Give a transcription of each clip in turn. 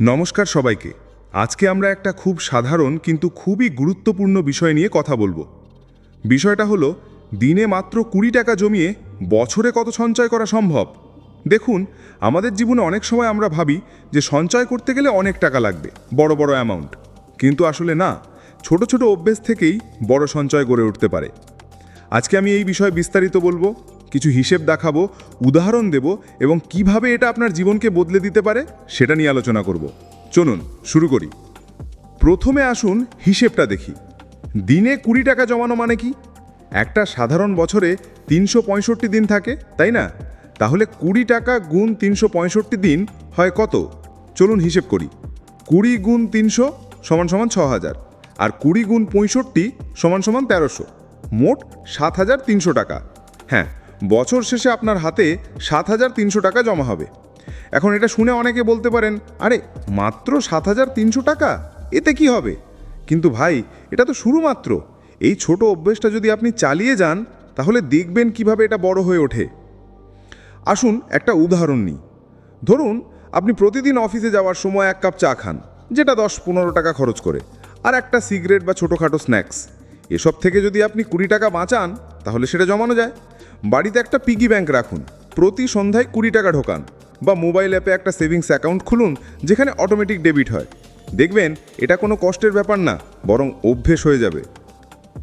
নমস্কার সবাইকে। আজকে আমরা একটা খুব সাধারণ কিন্তু খুবই গুরুত্বপূর্ণ বিষয় নিয়ে কথা বলব। বিষয়টা হলো, দিনে মাত্র কুড়ি টাকা জমিয়ে বছরে কত সঞ্চয় করা সম্ভব? দেখুন, আমাদের জীবনে অনেক সময় আমরা ভাবি যে সঞ্চয় করতে গেলে অনেক টাকা লাগবে, বড় বড় অ্যামাউন্ট কিন্তু আসলে না, ছোট ছোট অভ্যেস থেকেই বড় সঞ্চয় গড়ে উঠতে পারে। আজকে আমি এই বিষয়ে বিস্তারিত বলব। কিছু হিসেব দেখাবো, উদাহরণ দেব এবং কীভাবে এটা আপনার জীবনকে বদলে দিতে পারে সেটা নিয়ে আলোচনা করব। চলুন, শুরু করি। প্রথমে আসুন হিসেবটা দেখি। দিনে কুড়ি টাকা জমানো মানে কি? একটা সাধারণ বছরে তিনশো পঁয়ষট্টি দিন থাকে, তাই না? তাহলে কুড়ি টাকা গুণ তিনশো পঁয়ষট্টি দিন হয় কত? চলুন হিসেব করি। কুড়ি গুণ তিনশো সমান সমান ছ হাজার আর কুড়ি গুণ পঁয়ষট্টি সমান সমান তেরোশো। মোট সাত হাজার তিনশো টাকা। হ্যাঁ বছর শেষে আপনার হাতে সাত হাজার তিনশো টাকা জমা হবে। এখন এটা শুনে অনেকে বলতে পারেন, আরে, মাত্র সাত হাজার তিনশো টাকা? এতে কি হবে? কিন্তু ভাই, এটা তো শুরু মাত্র এই ছোট অভ্যেসটা যদি আপনি চালিয়ে যান, তাহলে দেখবেন কীভাবে এটা বড় হয়ে ওঠে। আসুন একটা উদাহরণ নিই। ধরুন, আপনি প্রতিদিন অফিসে যাওয়ার সময় এক কাপ চা খান, যেটা দশ পনেরো টাকা খরচ করে, আর একটা সিগারেট বা ছোটোখাটো স্ন্যাক্স। এসব থেকে যদি আপনি কুড়ি টাকা বাঁচান, তাহলে সেটা জমানো যায়। বাড়িতে একটা পিগি ব্যাংক রাখুন। প্রতি সন্ধ্যায় কুড়ি টাকা ঢোকান বা মোবাইল অ্যাপে একটা সেভিংস অ্যাকাউন্ট খুলুন, যেখানে অটোমেটিক ডেবিট হয়। দেখবেন, এটা কোনো কষ্টের ব্যাপার না, বরং অভ্যেস হয়ে যাবে।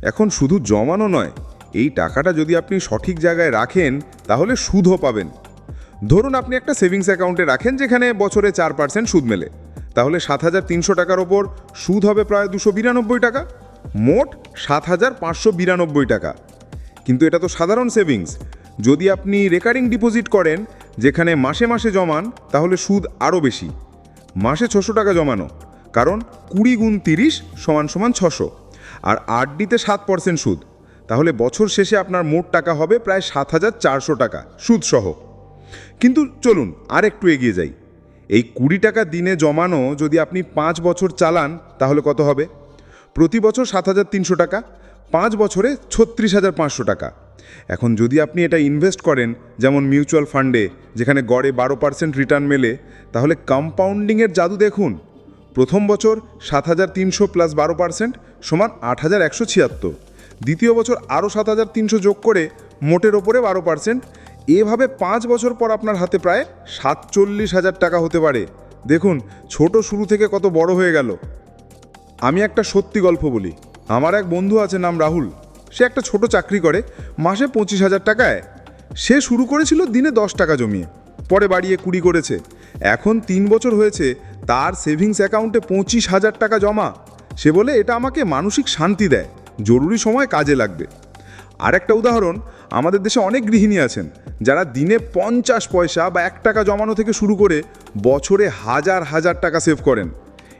এখন শুধু জমানো নয়, এই টাকাটা যদি আপনি সঠিক জায়গায় রাখেন, তাহলে সুদও পাবেন। ধরুন আপনি একটা সেভিংস অ্যাকাউন্টে রাখেন, যেখানে বছরে চার পার্সেন্ট সুদ মেলে। তাহলে সাত হাজার তিনশো টাকার ওপর সুদ হবে প্রায় দুশো বিরানব্বই টাকা, মোট সাত হাজার পাঁচশো বিরানব্বই টাকা। কিন্তু এটা তো সাধারণ সেভিংস। যদি আপনি রেকারিং ডিপোজিট করেন, যেখানে মাসে মাসে জমান, তাহলে সুদ আরও বেশি। মাসে ছশো টাকা জমানো, কারণ কুড়ি গুণ তিরিশ সমান সমান ছশো। আর আরডিতে সাত পার্সেন্ট সুদ, তাহলে বছর শেষে আপনার মোট টাকা হবে প্রায় সাত হাজার চারশো টাকা, সুদসহ। কিন্তু চলুন আর একটু এগিয়ে যাই। এই কুড়ি টাকা দিনে জমানো যদি আপনি পাঁচ বছর চালান, তাহলে কত হবে? প্রতি বছর সাত হাজার তিনশো টাকা পাঁচ বছরে ছত্রিশ হাজার পাঁচশো টাকা। এখন যদি আপনি এটা ইনভেস্ট করেন, যেমন মিউচুয়াল ফান্ডে যেখানে গড়ে বারো পার্সেন্ট রিটার্ন মেলে, তাহলে কম্পাউন্ডিংয়ের জাদু দেখুন। প্রথম বছর সাত হাজার তিনশো প্লাস বারো পার্সেন্ট সমান আট হাজার একশো ছিয়াত্তর। দ্বিতীয় বছর আরও সাত হাজার তিনশো যোগ করে মোটের ওপরে বারো পার্সেন্ট এভাবে পাঁচ বছর পর আপনার হাতে প্রায় সাতচল্লিশ হাজার টাকা হতে পারে। দেখুন, ছোট শুরু থেকে কত বড় হয়ে গেল। আমি একটা সত্যি গল্প বলি। আমার এক বন্ধু আছে নাম রাহুল। সে একটা ছোট চাকরি করে, মাসে পঁচিশ হাজার টাকায়। সে শুরু করেছিল দিনে দশ টাকা জমিয়ে, পরে বাড়িয়ে কুড়ি করেছে। এখন তিন বছর হয়েছে, তার সেভিংস অ্যাকাউন্টে পঁচিশ হাজার টাকা জমা। সে বলে, এটা আমাকে মানসিক শান্তি দেয়, জরুরি সময় কাজে লাগবে। আর একটা উদাহরণ, আমাদের দেশে অনেক গৃহিণী আছেন, যারা দিনে পঞ্চাশ পয়সা বা এক টাকা জমানো থেকে শুরু করে বছরে হাজার হাজার টাকা সেভ করেন।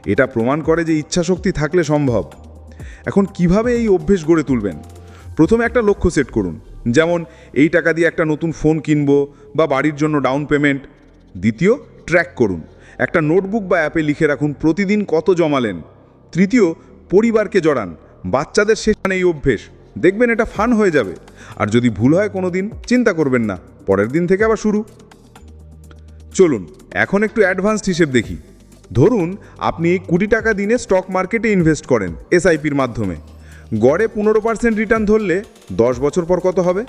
এটা প্রমাণ করে যে ইচ্ছাশক্তি থাকলে সম্ভব। এখন কীভাবে এই অভ্যেস গড়ে তুলবেন? প্রথমে একটা লক্ষ্য সেট করুন। যেমন, এই টাকা দিয়ে একটা নতুন ফোন কিনবো বা বাড়ির জন্য ডাউন পেমেন্ট। দ্বিতীয়, ট্র্যাক করুন। একটা নোটবুক বা অ্যাপে লিখে রাখুন প্রতিদিন কত জমালেন। তৃতীয়, পরিবারকে জড়ান। বাচ্চাদের সেখানে এই অভ্যেস। দেখবেন এটা ফান হয়ে যাবে। আর যদি ভুল হয় কোনো দিন চিন্তা করবেন না। পরের দিন থেকে আবার শুরু। চলুন, এখন একটু অ্যাডভান্সড হিসেব দেখি। ধরুন আপনি কুড়ি টাকা দিনে স্টক মার্কেটে ইনভেস্ট করেন এসআইপির মাধ্যমে। গড়ে পনেরো পার্সেন্ট রিটার্ন ধরলে দশ বছর পর কত হবে?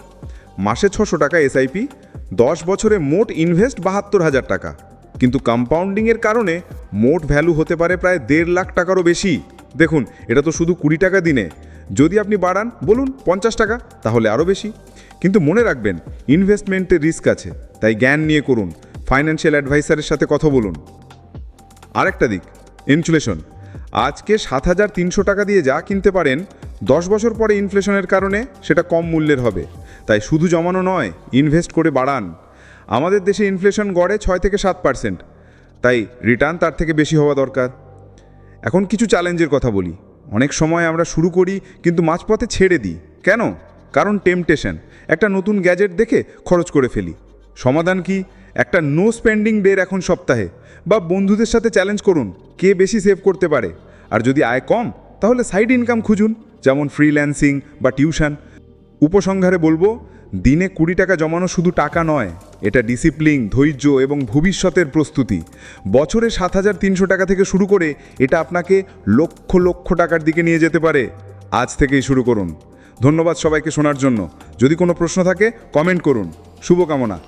মাসে ছশো টাকা এসআইপি দশ বছরে মোট ইনভেস্ট বাহাত্তর হাজার টাকা। কিন্তু কম্পাউন্ডিংয়ের কারণে মোট ভ্যালু হতে পারে প্রায় দেড় লাখ টাকারও বেশি। দেখুন, এটা তো শুধু কুড়ি টাকা দিনে। যদি আপনি বাড়ান, বলুন পঞ্চাশ টাকা, তাহলে আরও বেশি। কিন্তু মনে রাখবেন ইনভেস্টমেন্টের রিস্ক আছে। তাই জ্ঞান নিয়ে করুন। ফাইন্যান্সিয়াল অ্যাডভাইসারের সাথে কথা বলুন। আরেকটা দিক ইনফ্লেশন আজকে সাত হাজার তিনশো টাকা দিয়ে যা কিনতে পারেন, দশ বছর পরে ইনফ্লেশনের কারণে সেটা কম মূল্যের হবে। তাই শুধু জমানো নয় ইনভেস্ট করে বাড়ান। আমাদের দেশে ইনফ্লেশন গড়ে ছয় থেকে সাত পার্সেন্ট তাই রিটার্ন তার থেকে বেশি হওয়া দরকার। এখন কিছু চ্যালেঞ্জের কথা বলি। অনেক সময় আমরা শুরু করি, কিন্তু মাঝপথে ছেড়ে দিই। কেন? কারণ টেম্পটেশন একটা নতুন গ্যাজেট দেখে খরচ করে ফেলি। সমাধান কি? একটা নো স্পেন্ডিং ডের এখন সপ্তাহে। বা বন্ধুদের সাথে চ্যালেঞ্জ করুন, কে বেশি সেভ করতে পারে। আর যদি আয় কম, তাহলে সাইড ইনকাম খুঁজুন, যেমন ফ্রিল্যান্সিং বা টিউশন উপসংহারে বলব, দিনে কুড়ি টাকা জমানো শুধু টাকা নয়, এটা ডিসিপ্লিন ধৈর্য এবং ভবিষ্যতের প্রস্তুতি। বছরে সাত হাজার তিনশো টাকা থেকে শুরু করে এটা আপনাকে লক্ষ লক্ষ টাকার দিকে নিয়ে যেতে পারে। আজ থেকেই শুরু করুন। ধন্যবাদ সবাইকে শোনার জন্য। যদি কোনো প্রশ্ন থাকে কমেন্ট করুন। শুভকামনা।